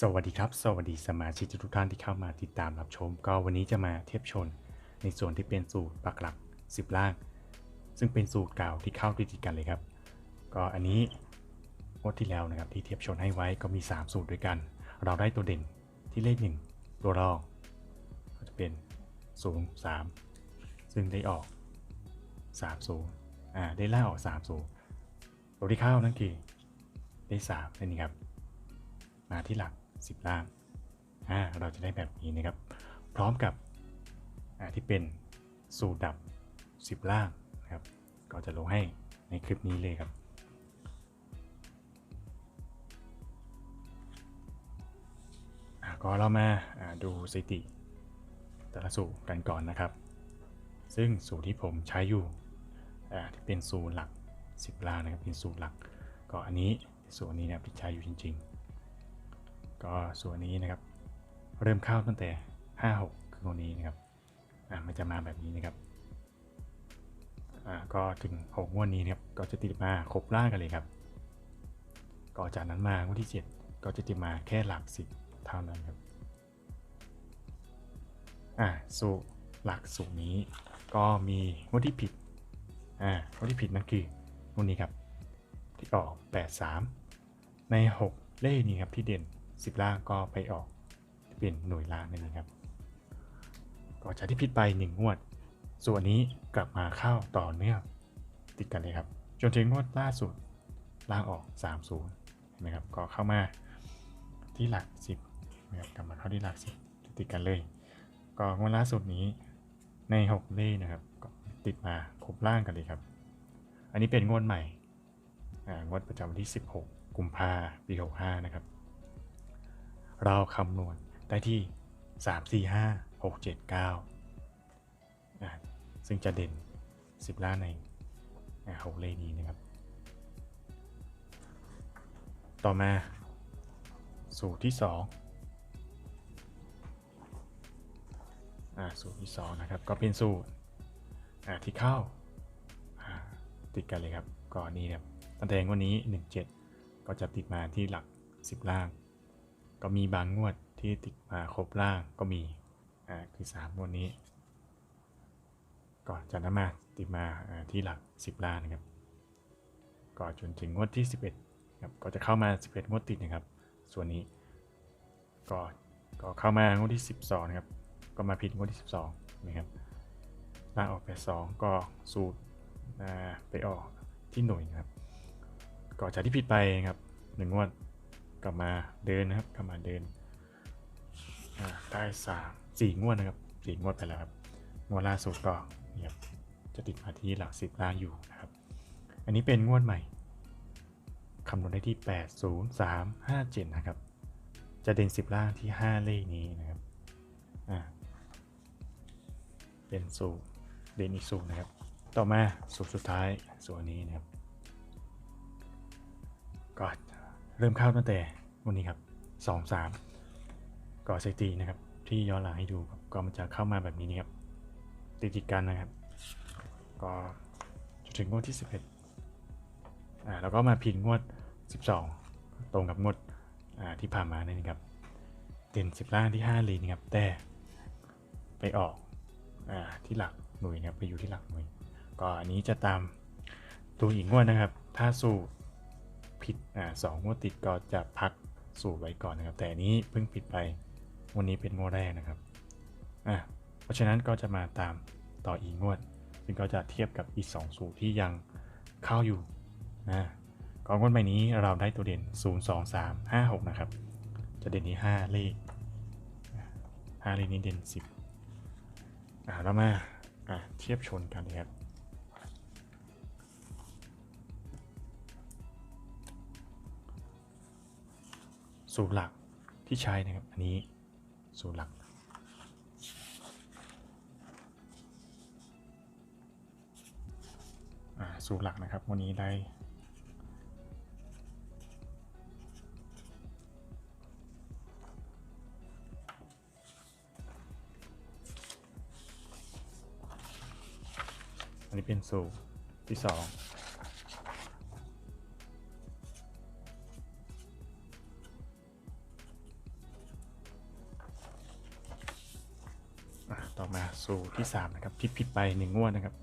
สวัสดีครับ สวัสดีสมาชิกทุกท่านที่เข้ามาติดตามรับชม ก็วันนี้จะมาเทียบชน ในส่วนที่เป็นสูตรปักหลัก 10 ล่าง ซึ่งเป็นสูตรเก่าที่เข้าติดๆกันเลยครับ ก็อันนี้งวดที่แล้วนะครับที่เทียบชนให้ไว้ก็มี 3 สูตรด้วยกัน เราได้ตัวเด่นที่เลข 1 ตัวรอง ก็จะเป็น0 3 ซึ่งได้ออก3 0อ่าได้ล่าออก3 0ตัวที่เข้านั่นคือได้3นั่นเองครับ มาที่หลัก 10 ล่างอ่าเราจะได้แบบนี้นะครับ พร้อมกับที่เป็นสูตรดับ 10 ล่างนะครับ ก็จะลงให้ในคลิปนี้เลยครับอ่าก็เรามาดูสถิติแต่ละสูตรกันก่อนนะครับ ซึ่งสูตรที่ผมใช้อยู่ที่เป็นสูตรหลัก 10 ล่างนะครับเป็นสูตรหลัก ก็อันนี้สูตรนี้นะครับที่ใช้อยู่จริง ๆ ก็ส่วนนี้นะครับ เริ่มเข้าตั้งแต่ 5 6 คือตรงนี้นะครับอ่ามันจะมาแบบนี้นะครับอ่าก็ถึง 6 งวดนี้นะครับก็จะติดมาครบล่างกันเลยครับก็จากนั้นมางวดที่ 7 ก็จะติดมาแค่หลัก10เท่านั้นครับอ่าสูหลักสูตรนี้ก็มีงวดที่ผิดอ่างวดที่ผิดนั่นคืองวดนี้ครับที่ออก 83 ใน 6 เลขนี้ครับที่เด่น 10 ล่างก็ไปออกเป็นหน่วยล่างนั่นเองครับ ก็จากที่ผิดไป1งวด ส่วนนี้กลับมาเข้าต่อเนื่องติดกันเลยครับ จนถึงงวดล่าสุดล่างออก30เห็นไหมครับก็เข้ามาที่หลัก 10นะครับกลับมาเข้าที่หลัก 10 ติดกันเลย ก็งวดล่าสุดนี้ใน 6 เลขนะครับก็ติดมาครบล่างกันเลยครับ อันนี้เป็นงวดใหม่งวดประจำวันที่ 16 กุมภาปี 65 นะครับ เราคำนวณได้ที่ 3 4 5 6 7 9อ่าซึ่งจะเด่น 10 ล้านในอ่าหกเลขนี้นะครับ ต่อมา สูตรที่2อสูตรที่ 2 นะครับ ก็เป็นสูตรที่เข้าติดกันเลยครับก่อนนี้ครับตั้งแต่วันนี้ 17 ก็จะติดมาที่หลัก 10 ล่าง ก็มีบางงวดที่ติดมาครบล่างก็มี อ่า คือ3งวดนี้ ก่อนจากนั้นมาติดมาอ่าที่หลัก 10ล่างนะครับ ก่อนจนถึงงวดที่ 11ครับ ก็จะเข้ามา 11 งวดติดนะครับ ส่วนนี้ ก็ ก็เข้ามางวดที่ 12 นะครับ ก็มาผิดงวดที่ 12นะครับล่างออกไป2ก็สูตรอ่าไปออกที่หน่วยนะครับ ก่อนจากที่ผิดไปนะครับหนึ่งงวด กลับมาเดินนะครับ กลับมาเดินได้สามสี่งวดนะครับสี่งวดไปแล้วครับงวดล่าสุดก็เนี่ยครับจะติดมาที่หลักสิบล่างอยู่นะครับ อันนี้เป็นงวดใหม่คำนวณได้ที่ 8 0 3 5 7 นะครับ จะเด่น 10 ล่างที่ 5 เลขนี้นะครับ อ่า เป็นสูตรเด่นอีกสูตรนะครับ ต่อมาสูตรสุดท้ายส่วนนี้นะครับ เริ่มเข้าตั้งแต่วันนี้ครับสองสามก่อสถิตินะครับ ที่ย้อนหลังให้ดูก็มันจะเข้ามาแบบนี้นะครับติดติดกันนะครับ ก็จนถึงงวดที่ 11อ่าแล้วก็มาพินงวด 12 ตรงกับงวดอ่าที่ผ่านมานี่นะครับเด่น10 ล่างที่ 5 ลีนะครับแต่ไปออกอ่าที่หลักหน่วยนะครับไปอยู่ที่หลักหน่วยก็อันนี้จะตามตัวอีกงวดนะครับ ถ้าสูตร อ่าสองงวดติดก็จะพักสูตรไว้ก่อนนะครับ แต่อันนี้เพิ่งผิดไปวันนี้เป็นงวดแรกนะครับอะเพราะฉะนั้นก็จะมาตามต่ออีกงวด ซึ่งก็จะเทียบกับอีก 2 สูตรที่ยังเข้าอยู่นะก่อนงวดใหม่นี้เราได้ตัวเด่น 0 2 3 5 6 นะครับ จะเด่นที่5เลข5เลขนี้เด่น 10อ่าแล้วมาอะเทียบชนกันนะครับ สูตรหลักที่ใช้นะครับ อันนี้สูตรหลักอ่าสูตรหลักนะครับ วันนี้ได้อันนี้เป็นสูตรที่สอง มาสู่ที่ 3 นะครับที่ผิดไป 1 งวดนะครับ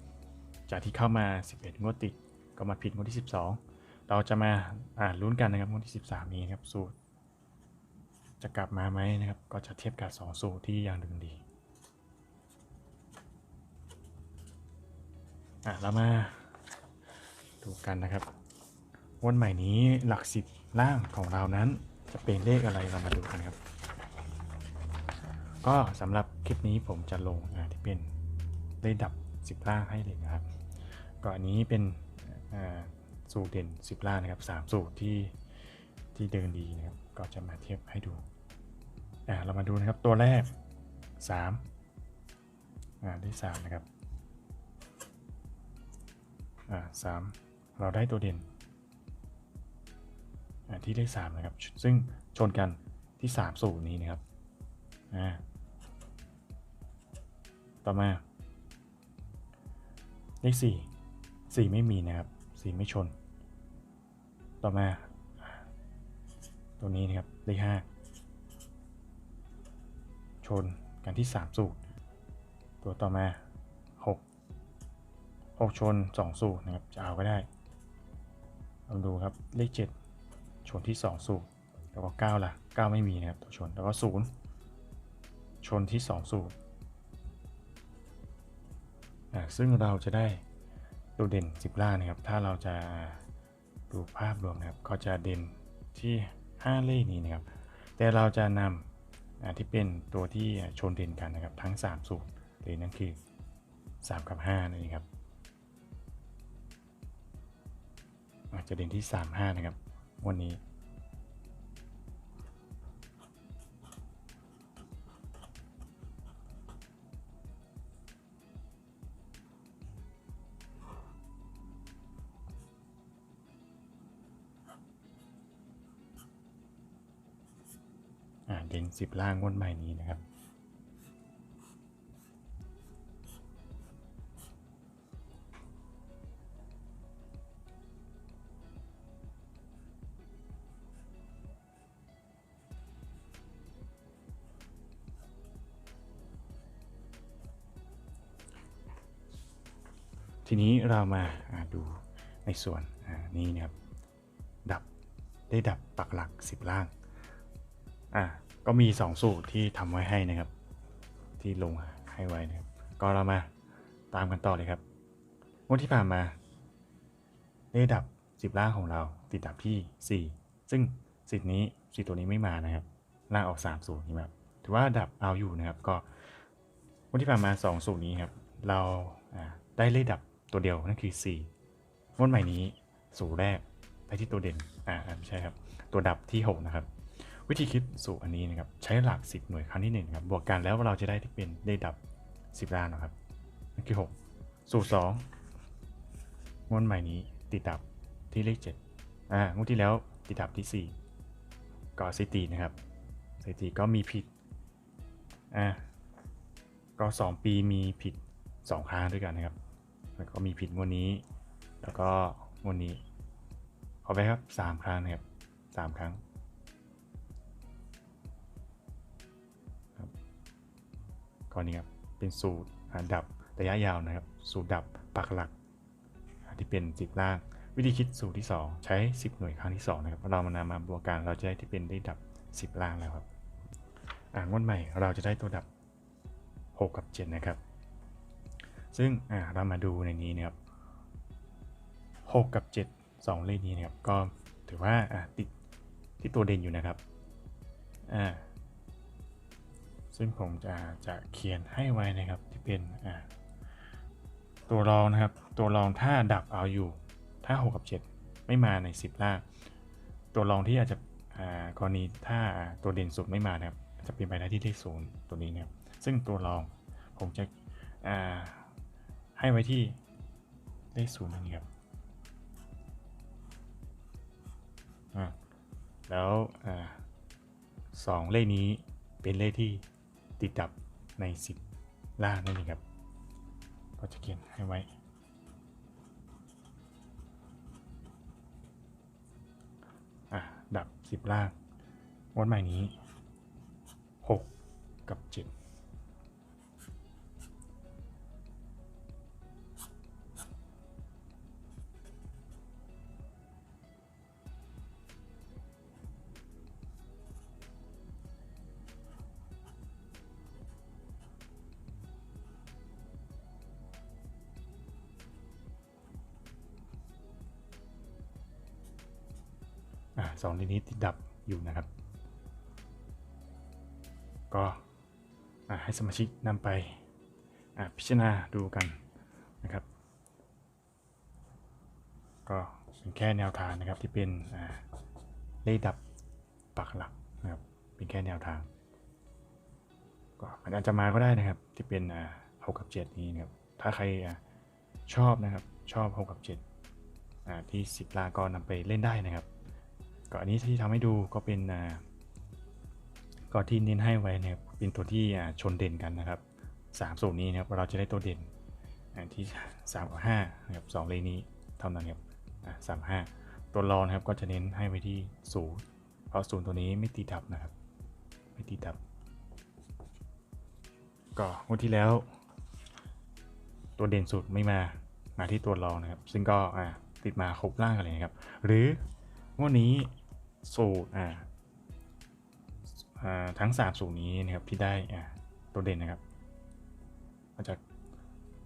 จากที่เข้ามา 11 งวดติด ก็มาผิดงวดที่ 12 เราจะมาอ่านลุ้นกันนะครับงวดที่ 13 นี้นครับสูตร จะกลับมาไหมนะครับ ก็จะเทียบกับ 2 สูตรที่ยังดึงดีอะเรามาดูกันนะครับงวันใหม่นี้หลักสิบล่างของเรานั้นจะเป็นเลขอะไรเรามาดูกันครับ ก็สำหรับ ลิปนี้ผมจะลงที่เป็นเลขดับ 10 ล่างให้เลยนะครับก็อันนี้เป็นสูตรเด่น 10 ล่างนะครับ 3 สูตรที่ที่เดินดีนะครับ ก็จะมาเทียบให้ดูเรามาดูนะครับตัวแรก 3อ่าได้3นะครับอ่าสามเราได้ตัวเด่นที่เลข3นะครับ ซึ่งชนกันที่ 3 สูตรนี้นะครับอ่า ต่อมา เลขสี่สี่ไม่มีนะครับสี่ไม่ชน ต่อมา ตัวนี้นะครับ เลขห้าชนกันที่สามสูตร ตัวต่อมาหกหกชนสองสูตรนะครับ จะเอาก็ได้ลองดูครับ เลขเจ็ดชนที่สองสูตร แล้วก็เก้าล่ะเก้าไม่มีนะครับ ตัวชน แล้วก็ศูนย์ชนที่สองสูตรอ่ ซึ่งเราจะได้ตัวเด่น 10 ล่างนะครับ ถ้าเราจะดูภาพรวมนะครับ ก็จะเด่นที่ 5 เลขนี้นะครับ แต่เราจะนำที่เป็นตัวที่ชนเด่นกันนะครับ ทั้ง 3 สูตรเลยนั่นคือ 3 กับ 5 นั่นเองครับอาจจะเด่นที่ 3 5 นะครับ วันนี้ เด่นสิบล่างงวดใหม่นี้นะครับทีนี้เรามาาดูในส่วนนี้นะครับ ดับได้ดับปักหลัก 10 ล่างอะ ก็มี 2 สูตรที่ทำไว้ให้นะครับ ที่ลงให้ไว้นะครับ ก็เรามาตามกันต่อเลยครับงวดที่ผ่านมาได้ดับ 10 ล่างของเราติดดับที่ 4 ซึ่งสิทธิ์นี้สิทธิ์ตัวนี้ไม่มานะครับ ล่างออก3สูตรนี่ครับถือว่าดับเอาอยู่นะครับ ก็งวดที่ผ่านมา 2 สูตรนี้ครับ เราได้เลขดับตัวเดียวนั่นคือ4งวดใหม่นี้สูตรแรกไปที่ตัวเด่นอ่าอ่าไม่ใช่ครับ ตัวดับที่ 6 นะครับ วิธีคิดสูตรอันนี้นะครับใช้หลัก 10 หน่วยครั้งที่1ครับบวกกันแล้วเราจะได้ที่เป็นได้ดับ 10 ล้านนะครับนั่นคือ 6 สูตร2งวดใหม่นี้ติดดับที่เลข7อ่างวดที่แล้วติดดับที่ 4 ก็สถิตินะครับสถิติก็มีผิดอ่าก็ 2 ปีมีผิด 2 ครั้งด้วยกันนะครับ แล้วก็มีผิดงวดนี้ แล้วก็งวดนี้ขอไปครับ 3 ครั้งนะครับ 3 ครั้ง อนนี้ครับเป็นสูตรดับระยะยาวนะครับ สูตรดับปักหลัก ที่เป็น 10 ล่าง วิธีคิดสูตรที่ 2 ใช้ 10 หน่วยครั้งที่ 2 นะครับ เรามานำมาบวกกันเราจะได้ที่เป็นได้ดับ 10 ล่างแล้วครับ อ่างวดใหม่เราจะได้ตัวดับ 6 กับ 7 นะครับ ซึ่งอ่าเรามาดูในนี้นะครับ6กับ 7 2 เลขนี้นะครับก็ถือว่าอ่าติดที่ตัวเด่นอยู่นะครับอ่า ซึ่งผมจะจะเขียนให้ไว้นะครับที่เป็นตัวรองนะครับ ตัวรองถ้าดับเอาอยู่ถ้า 6 กับ 7 ไม่มาใน 10 ล่าง ตัวรองที่อาจจะกรณีถ้าตัวเด่นสุดไม่มานะครับจะเป็นไปได้ที่เลขศูนย์ตัวนี้นะครับซึ่งตัวรองผมจะให้ไว้ที่เลขศูนย์นี่ครับแล้วอสองเลขนี้เป็นเลขที่ ติดดับใน 10 ล่างนั่นเองครับ ก็จะเขียนให้ไว้อะดับ 10 ล่าง วันใหม่นี้ 6 กับ 7 สองเลนนี้ติดดับอยู่นะครับ ก็ให้สมาชิกนำไปพิจารณาดูกันนะครับ ก็เป็นแค่แนวทางนะครับที่เป็นเลขดับปักหลักนะครับเป็นแค่แนวทางก็มันอาจจะมาก็ได้นะครับที่เป็นหกกับเจ็ดนี้นะครับถ้าใครอชอบนะครับชอบหกกับเจ็ดที่สิบลาก็นำไปเล่นได้นะครับ ก็อันนี้ที่ทำให้ดูก็เป็นอ่าก็ที่เน้นให้ไว้นะครับเป็นตัวที่ชนเด่นกันนะครับสามสูตรนี้นะครับเราจะได้ตัวเด่นที่สามกับห้านะครับสองเลขนี้เท่านั้นครับสามห้าตัวรองนะครับก็จะเน้นให้ไว้ที่ศูนย์เพราะศูนย์ตัวนี้ไม่ตีดับนะครับ ไม่ตีดับ ก็งวดที่แล้ว ตัวเด่นสุดไม่มามาที่ตัวรองนะครับ ซึ่งก็ติดมาครบล่างกันเลยนะครับ หรืองวดนี้ สูตรอ่าทั้งสามสูตรนี้นะครับที่ได้อ่าตัวเด่นนะครับมันจะ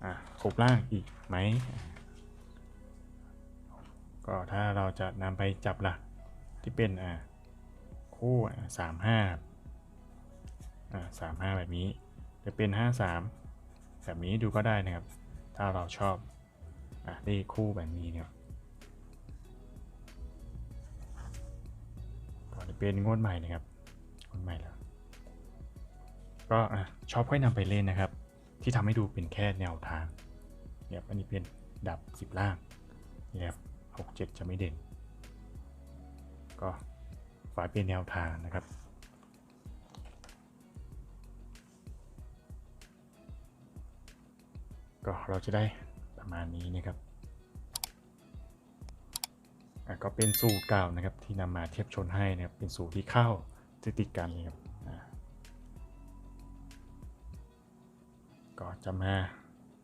อ่าครบล่างอีกไหมก็ถ้าเราจะนำไปจับหลักที่เป็นอ่าคู่สามห้าสามห้าแบบนี้จะเป็น 53 แบบนี้ดูก็ได้นะครับ ถ้าเราชอบอะเลขคู่แบบนี้เนี่ย จะเป็นงวดใหม่นะครับงวดใหม่แล้ว ก็ชอบค่อยนำไปเล่นนะครับ ที่ทำให้ดูเป็นแค่แนวทางเนี่ยอันนี้เป็นดับ 10 ล่างเนี่ยครับ6 7จะไม่เด่น ก็ฝากเป็นแนวทางนะครับก็เราจะได้ประมาณนี้นะครับ ก็เป็นสูตรเก่านะครับที่นำมาเทียบชนให้นะครับเป็นสูตรที่เข้าติดติดกันเลยครับก็จะมา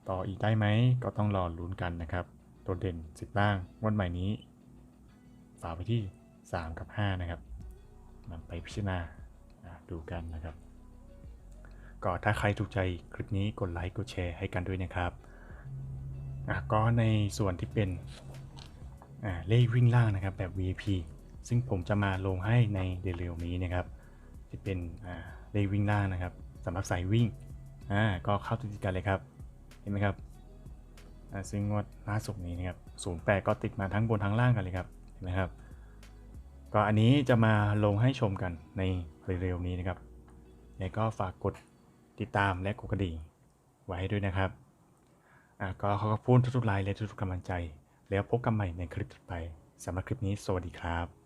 ต่ออีกได้ไหมก็ต้องรอลุ้นกันนะครับตัวเด่น 10 ล่างวันใหม่นี้ฝากไปที่ 3 กับ 5 นะครับนำไปพิจารณาอะดูกันนะครับ ก็ถ้าใครถูกใจคลิปนี้กดไลค์กดแชร์ให้กันด้วยนะครับอะก็ในส่วนที่เป็น เลขวิ่งล่างนะครับแบบ VIP ซึ่งผมจะมาลงให้ในเร็วๆนี้นะครับที่เป็นเลขวิ่งล่างนะครับสำหรับสายวิ่งอ่าก็เข้าติดกันเลยครับเห็นไหมครับซึ่งงวดล่าสุดนี้นะครับ08ก็ติดมาทั้งบนทั้งล่างกันเลยครับเห็นไหมครับก็อันนี้จะมาลงให้ชมกันในเร็วๆนี้นะครับ แล้วก็ฝากกดติดตามและกดกระดิ่งไว้ด้วยนะครับก็ขอขอบคุณทุกๆไลค์และทุกๆกำลังใจ แล้วพบกันใหม่ในคลิปถัดไปสำหรับคลิปนี้สวัสดีครับ